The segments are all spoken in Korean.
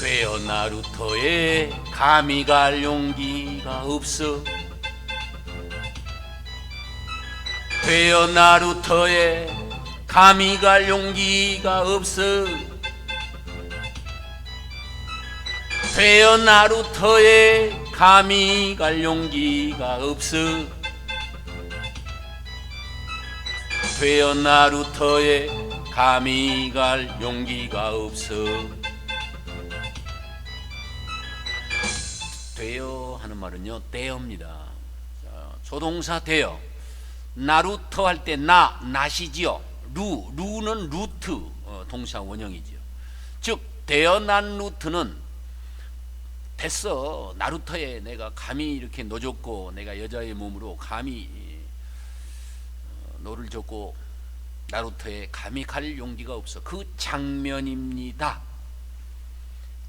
되어 나루터에 감히 갈 용기가 없어. 되어 나루터에 감히 갈 용기가 없어. 되어 나루터에 감히 갈 용기가 없어. 되어 나루터에 감히 갈 용기가 없어 되어 하는 말은요 되어입니다. 자, 조동사 되어 나루터 할 때 나 나시지요. 루 루는 루트 어, 동사 원형이지요. 즉 되어난 루트는 됐어. 나루터에 내가 감히 이렇게 노줬고 내가 여자의 몸으로 감히 어, 노를 줬고 나루터에 감히 갈 용기가 없어. 그 장면입니다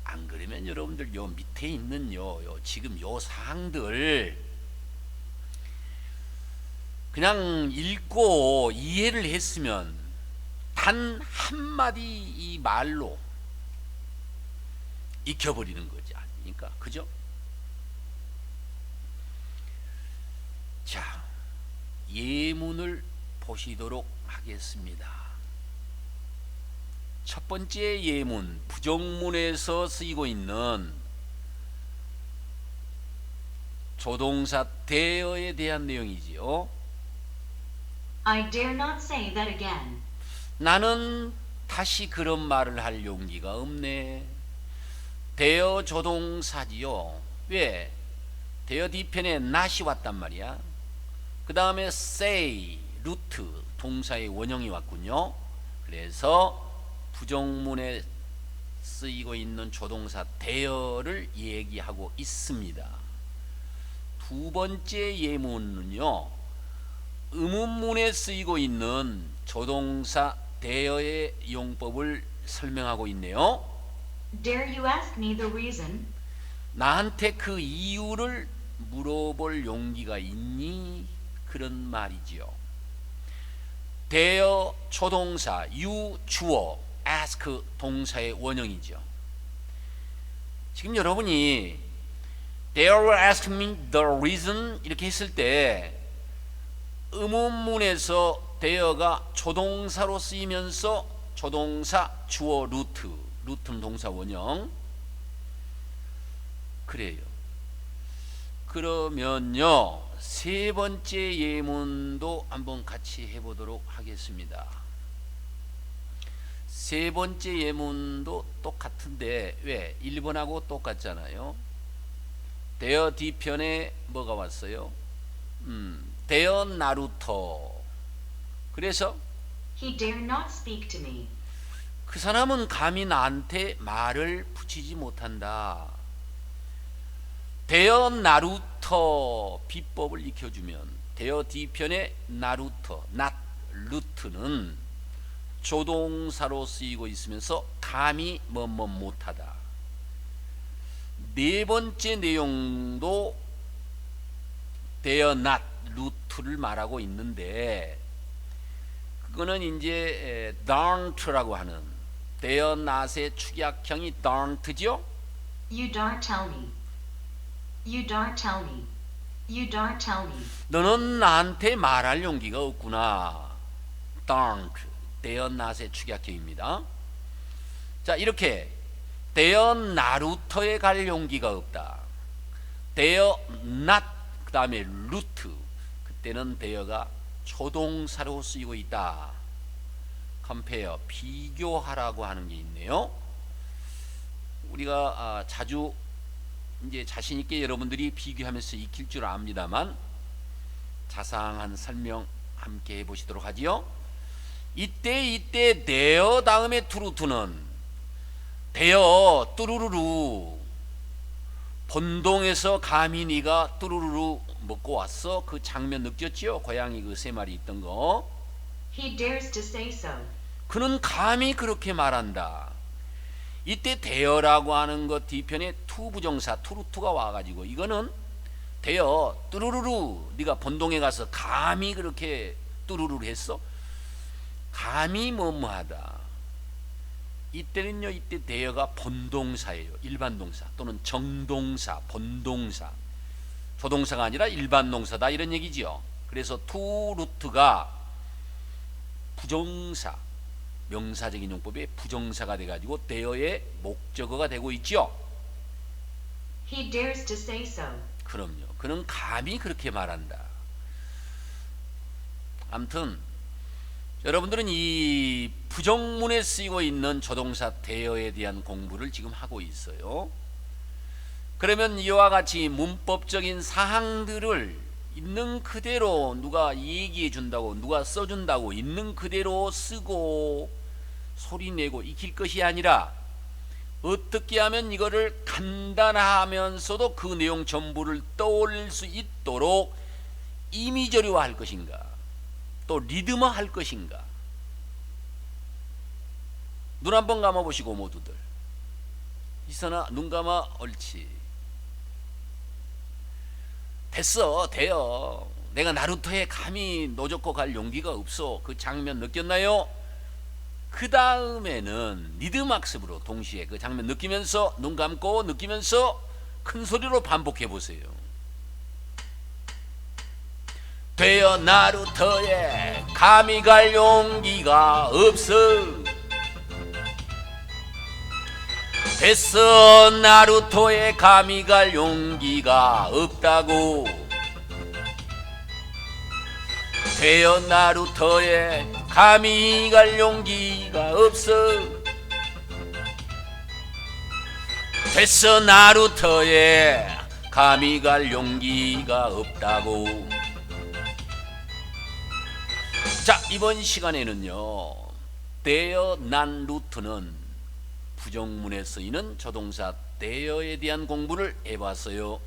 안 그러면 여러분들 요 밑에 있는 요, 요 지금 요 사항들 그냥 읽고 이해를 했으면 단 한마디 이 말로 익혀버리는 거지 아닙니까? 그죠? 자, 예문을 보시도록 하겠습니다. 첫 번째 예문, 부정문에서 쓰이고 있는 조동사 대어에 대한 내용이지요. I dare not say that again. 나는 다시 그런 말을 할 용기가 없네. 대어 조동사지요. 왜? 대어 뒤편에 not이 왔단 말이야. 그 다음에 say, 루트, 동사의 원형이 왔군요. 그래서 부정문에 쓰이고 있는 조동사 대어를 얘기하고 있습니다. 두 번째 예문은요. 의문문에 쓰이고 있는 조동사 대어의 용법을 설명하고 있네요. Dare you ask me the reason? 나한테 그 이유를 물어볼 용기가 있니? 그런 말이지요. 대어 초동사 유 주어 ask 동사의 원형이죠. 지금 여러분이 dare you ask me the reason 이렇게 했을 때 의문문에서 대어가 조동사로 쓰이면서 조동사 주어 루트 루트는 동사 원형 그래요. 그러면요 세 번째 예문도 한번 같이 해보도록 하겠습니다. 세 번째 예문도 똑같은데 왜 1번하고 똑같잖아요. 대어 뒤편에 뭐가 왔어요? 음, 대어 나루토. 그래서 He dare not speak to me. 그 사람은 감히 나한테 말을 붙이지 못한다. 대어 나루터 비법을 익혀주면 대어 뒤편에 나루터, 낫, 루트는 조동사로 쓰이고 있으면서 감히 뭐뭐 못하다. 네 번째 내용도 대어 낫, 루트를 말하고 있는데 그거는 이제 darnt라고 하는 대어 낫의 축약형이 darnt죠. You daren't tell me. You daren't tell me. You daren't tell me. 너는 나한테 말할 용기가 없구나. darned 대어 낫의 축약형입니다. 자 이렇게 대어 나루터에 갈 용기가 없다. 대어 낫 그 다음에 루트 그때는 대어가 조동사로 쓰이고 있다. 컴페어 비교하라고 하는 게 있네요. 우리가 아, 자주 이제 자신 있게 여러분들이 비교하면서 익힐 줄 압니다만 자상한 설명 함께 해보시도록 하지요. 이때 이때 대어 다음에 투루투는 대어 뚜루루루 본동에서 감히 네가 뚜루루루 먹고 왔어? 그 장면 느꼈지요? 고양이 그 세 마리 있던 거. He dares to say so. 그는 감히 그렇게 말한다. 이때 대어라고 하는 것 뒤편에 투 부정사 투루투가 와가지고 이거는 대어 뚜루루루 네가 본동에 가서 감히 그렇게 뚜루루루 했어 감히 뭐뭐하다. 이때는요 이때 대여가 본동사예요. 일반 동사 또는 정동사 본동사. 조동사가 아니라 일반 동사다. 이런 얘기지요. 그래서 투 루트가 부정사 명사적인 용법의 부정사가 돼 가지고 대여의 목적어가 되고 있죠 He dares to say so. 그럼요. 그는 감히 그렇게 말한다. 암튼 여러분들은 이 부정문에 쓰이고 있는 조동사 대여에 대한 공부를 지금 하고 있어요. 그러면 이와 같이 문법적인 사항들을 있는 그대로 누가 얘기해 준다고 누가 써 준다고 있는 그대로 쓰고 소리 내고 익힐 것이 아니라 어떻게 하면 이거를 간단하면서도 그 내용 전부를 떠올릴 수 있도록 이미저리화할 것인가 또 리듬화할 것인가? 눈 한번 감아 보시고 모두들. 이선아 눈 감아 옳지. 됐어 돼요. 내가 나루토에 감히 노젓고 갈 용기가 없어. 그 장면 느꼈나요? 그 다음에는 리듬 학습으로 동시에 그 장면 느끼면서 눈 감고 느끼면서 큰 소리로 반복해 보세요. 되어 나루터에 감히 갈 용기가 없어. 됐어 나루토에 감히 갈 용기가 없다고. 되어 나루터에 감히 갈 용기가 없어 됐어 나루터에 감히 갈 용기가 없다고 자 이번 시간에는요 되어 난 루트는 부정문에 쓰이는 조동사 되어에 대한 공부를 해봤어요